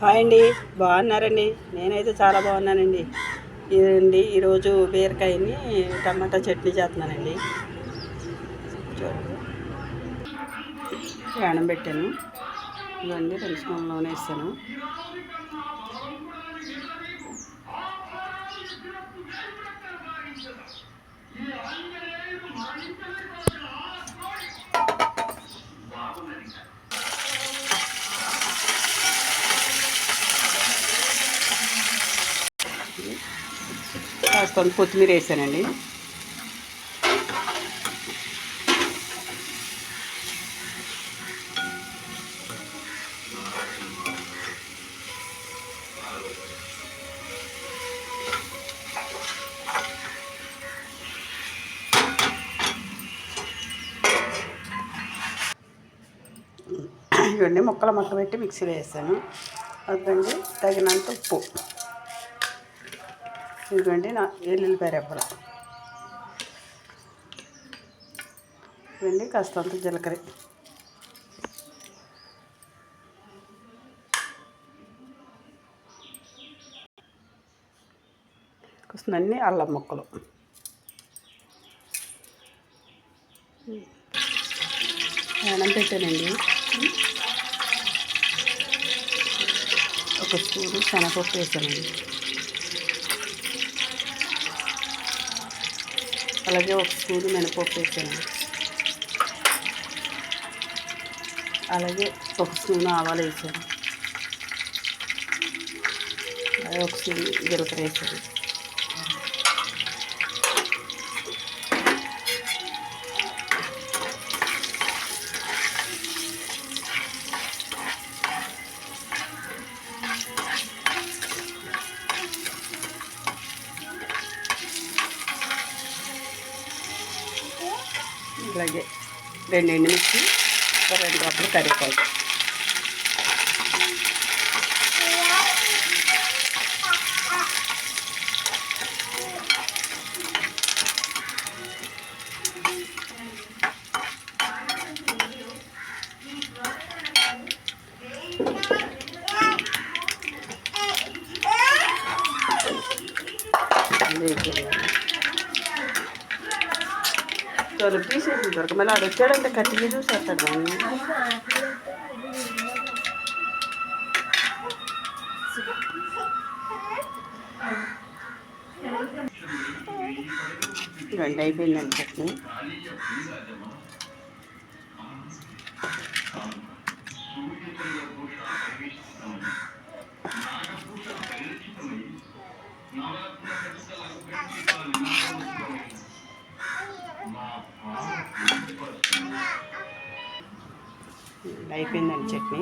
Hi అండి బాగున్నారండి? నేనైతే చాలా బాగున్నానండి. ఇదండి ఈరోజు బీరకాయని టమాటా చట్నీ చేస్తున్నానండి. చూడండి. పెట్టాను. ఇదండి రెండు స్పూన్ నూనె వేస్తాను కాస్తుంది కొత్తిమీర వేసానండి. ఇవన్నీ ముక్కలు ముక్క పెట్టి మిక్సీలో వేసాను. అదండి తగినంత ఉప్పు. ఇదిగోండి నా ఎల్లుల్లిపాయ రెబ్బలు ఇవన్నీ కాస్తంత జీలకర్ర. కాస్త అల్లం ముక్కలు. అన్నం పెట్టానండి. ఒక స్పూను శనగపప్పు వేసానండి. అలాగే ఒక స్పూన్ మినపప్పు వేసాను. అలాగే ఒక స్పూన్ ఆవాలు వేసాను. అలాగే ఒక స్పూన్ జీలకర్ర వేసాను. అలాగే రెండు ఎండుమిర్చి ఒక రెండు కప్పులు కరివేపాకు వేసేయాలి. తలుపు తీసేసి దొరక మళ్ళీ ఆడు వచ్చాడంటే కత్తిని చూసేస్తాడు వాడిని. ఇవ్వండి అయిపోయిందండి చట్నీ అయిపోయిందండి చట్నీ.